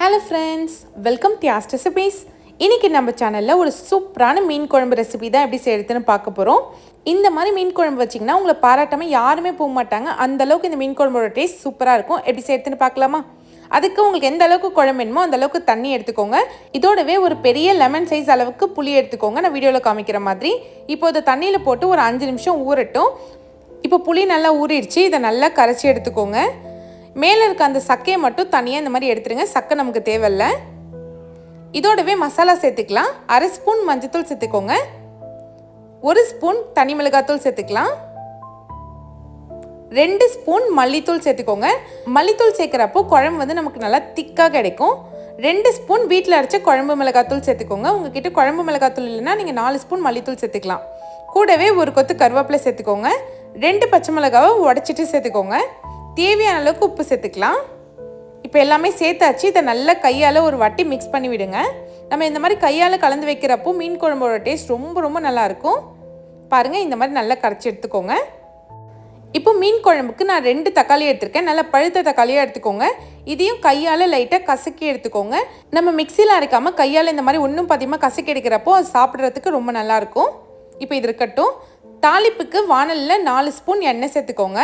Hello friends welcome to ஆஸ்ட் recipes இன்றைக்கி நம்ம சேனலில் ஒரு சூப்பரான மீன் குழம்பு ரெசிபி தான் எப்படி செய்யறதுன்னு பார்க்க போகிறோம் இந்த மாதிரி மீன் குழம்பு வச்சிங்கன்னா உங்களை பாராட்டாமல் யாருமே போக மாட்டாங்க. அந்தளவுக்கு இந்த மீன் குழம்போட டேஸ்ட் சூப்பராக இருக்கும். எப்படி செய்யறதுன்னு பார்க்கலாமா? அதுக்கு உங்களுக்கு எந்த அளவுக்கு குழம்பு வேணுமோ அந்த அளவுக்கு தண்ணி எடுத்துக்கோங்க. இதோடவே ஒரு பெரிய லெமன் சைஸ் அளவுக்கு புளி எடுத்துக்கோங்க. நான் வீடியோவில் காமிக்கிற மாதிரி. இப்போ இதை தண்ணியில் போட்டு ஒரு அஞ்சு நிமிஷம் ஊறட்டும். இப்போ புளி நல்லா ஊறிடுச்சு. இதை நல்லா கரைச்சி எடுத்துக்கோங்க. மேலே இருக்க அந்த சக்கையை மட்டும் தனியாக இந்த மாதிரி எடுத்துருங்க. சக்கை நமக்கு தேவையில்ல. இதோடவே மசாலா சேர்த்துக்கலாம். அரை ஸ்பூன் மஞ்சத்தூள் சேர்த்துக்கோங்க. ஒரு ஸ்பூன் தனி மிளகாத்தூள் சேர்த்துக்கலாம். ரெண்டு ஸ்பூன் மல்லித்தூள் சேர்த்துக்கோங்க. மல்லித்தூள் சேர்க்குறப்போ குழம்பு வந்து நமக்கு நல்லா திக்காக கிடைக்கும். ரெண்டு ஸ்பூன் வீட்டில் அரைச்ச குழம்பு மிளகாத்தூள் சேர்த்துக்கோங்க. உங்ககிட்ட குழம்பு மிளகாத்தூள் இல்லைன்னா நீங்கள் நாலு ஸ்பூன் மல்லித்தூள் சேர்த்துக்கலாம். கூடவே ஒரு கொத்து கருவேப்பிலை சேர்த்துக்கோங்க. ரெண்டு பச்சை மிளகாவை உடச்சிட்டு சேர்த்துக்கோங்க. தேவையான அளவுக்கு உப்பு சேர்த்துக்கலாம். இப்போ எல்லாமே சேர்த்தாச்சு. இதை நல்லா கையால் ஒரு வாட்டி மிக்ஸ் பண்ணி விடுங்க. நம்ம இந்த மாதிரி கையால் கலந்து வைக்கிறப்போ மீன் குழம்போட டேஸ்ட் ரொம்ப ரொம்ப நல்லாயிருக்கும் பாருங்கள் இந்த மாதிரி நல்லா கரைச்சி எடுத்துக்கோங்க. இப்போ மீன் குழம்புக்கு நான் ரெண்டு தக்காளி எடுத்திருக்கேன். நல்லா பழுத்த தக்காளியாக எடுத்துக்கோங்க. இதையும் கையால் லைட்டாக கசக்கி எடுத்துக்கோங்க. நம்ம மிக்சியில் அரைக்காமல் கையால் இந்த மாதிரி ஒன்றும் பாதியமாக கசக்கி எடுக்கிறப்போ அது சாப்பிட்றதுக்கு ரொம்ப நல்லாயிருக்கும் இப்போ இது இருக்கட்டும். தாளிப்புக்கு வானலில் நாலு ஸ்பூன் எண்ணெய் சேர்த்துக்கோங்க.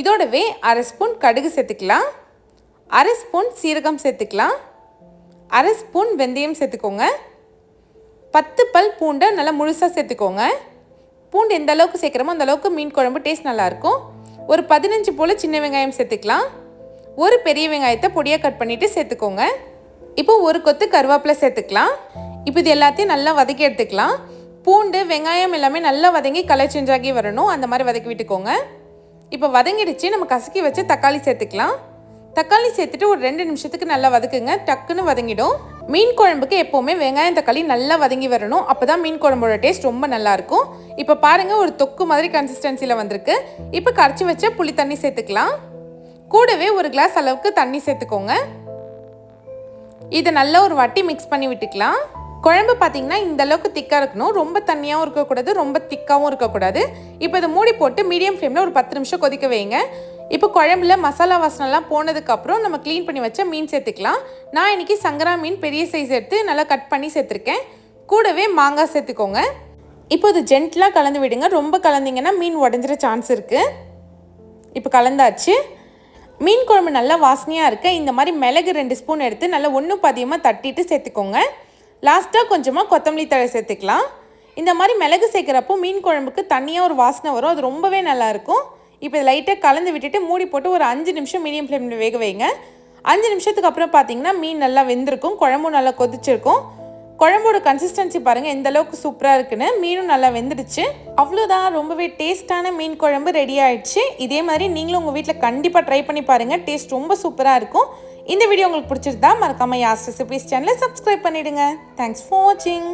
இதோடவே அரை ஸ்பூன் கடுகு சேர்த்துக்கலாம். அரை ஸ்பூன் சீரகம் சேர்த்துக்கலாம். அரை ஸ்பூன் வெந்தயம் சேர்த்துக்கோங்க. பத்து பல் பூண்டை நல்லா முழுசாக சேர்த்துக்கோங்க. பூண்டு எந்த அளவுக்கு சேர்க்குறமோ அந்த அளவுக்கு மீன் குழம்பு டேஸ்ட் நல்லாயிருக்கும். ஒரு பதினஞ்சு போல் சின்ன வெங்காயம் சேர்த்துக்கலாம். ஒரு பெரிய வெங்காயத்தை பொடியாக கட் பண்ணிவிட்டு சேர்த்துக்கோங்க. இப்போ ஒரு கொத்து கருவேப்பிலை சேர்த்துக்கலாம். இப்போ இது எல்லாத்தையும் நல்லா வதக்கி எடுத்துக்கலாம். பூண்டு வெங்காயம் எல்லாமே நல்லா வதங்கி கலர் சேஞ்ச் வரணும். அந்த மாதிரி வதக்கி விட்டுக்கோங்க. இப்போ வதங்கிடுச்சு. நம்ம கசக்கி வச்சு தக்காளி சேர்த்துக்கலாம். தக்காளி சேர்த்துட்டு ஒரு ரெண்டு நிமிஷத்துக்கு நல்லா வதக்குங்க. டக்குன்னு வதங்கிடும். மீன் குழம்புக்கு எப்போவுமே வெங்காயம் தக்காளி நல்லா வதங்கி வரணும். அப்போ தான் மீன் குழம்போட டேஸ்ட் ரொம்ப நல்லாயிருக்கும் இப்போ பாருங்கள் ஒரு தொக்கு மாதிரி கன்சிஸ்டன்சியில் வந்திருக்கு. இப்போ கரைச்சி வச்ச புளி தண்ணி சேர்த்துக்கலாம். கூடவே ஒரு கிளாஸ் அளவுக்கு தண்ணி சேர்த்துக்கோங்க. இதை நல்லா ஒரு வாட்டி மிக்ஸ் பண்ணி விட்டுக்கலாம். குழம்பு பார்த்தீங்கன்னா இந்த அளவுக்கு திக்காக இருக்கணும். ரொம்ப தண்ணியாகவும் இருக்கக்கூடாது ரொம்ப திக்காகவும் இருக்கக்கூடாது. இப்போ இதை மூடி போட்டு மீடியம் ஃப்ளேமில் ஒரு பத்து நிமிஷம் கொதிக்க வைங்க. இப்போ குழம்புல மசாலா வாசனைலாம் போனதுக்கப்புறம் நம்ம க்ளீன் பண்ணி வச்ச மீன் சேர்த்துக்கலாம். நான் இன்றைக்கி சங்கரா மீன் பெரிய சைஸ் எடுத்து நல்லா கட் பண்ணி சேர்த்துருக்கேன். கூடவே மாங்காய் சேர்த்துக்கோங்க. இப்போ இது ஜென்டலாக கலந்து விடுங்க. ரொம்ப கலந்தீங்கன்னா மீன் உடஞ்சிற சான்ஸ் இருக்குது இப்போ கலந்தாச்சு. மீன் குழம்பு நல்லா வாசனையாக இருக்க. இந்த மாதிரி மிளகு ரெண்டு ஸ்பூன் எடுத்து நல்லா ஒன்றும் பதியமாக தட்டிட்டு சேர்த்துக்கோங்க. லாஸ்ட்டாக கொஞ்சமாக கொத்தமல்லி தழை சேர்த்துக்கலாம். இந்த மாதிரி மிளகு சேர்க்குறப்போ மீன் குழம்புக்கு தனியாக ஒரு வாசனை வரும். அது ரொம்பவே நல்லாயிருக்கும் இப்போ லைட்டாக கலந்து விட்டுட்டு மூடி போட்டு ஒரு அஞ்சு நிமிஷம் மீடியம் ஃப்ளேமில் வேக வைங்க. அஞ்சு நிமிஷத்துக்கு அப்புறம் பார்த்தீங்கன்னா மீன் நல்லா வெந்திருக்கும். குழம்பும் நல்லா கொதிச்சிருக்கும். குழம்போட கன்சிஸ்டன்சி பாருங்கள் எந்த அளவுக்கு சூப்பராக இருக்குன்னு. மீனும் நல்லா வெந்துடுச்சு. அவ்வளோதான் ரொம்பவே டேஸ்ட்டான மீன் குழம்பு ரெடி ஆயிடுச்சு. இதே மாதிரி நீங்களும் உங்கள் வீட்டில் கண்டிப்பாக ட்ரை பண்ணி பாருங்கள் டேஸ்ட் ரொம்ப சூப்பராக இருக்கும். இந்த வீடியோ உங்களுக்கு பிடிச்சிருந்தா மறக்காமல் யாஸ் ரெசிபிஸ் சேனலை சப்ஸ்கிரைப் பண்ணிவிடுங்க தேங்க்ஸ் ஃபார் வாட்சிங்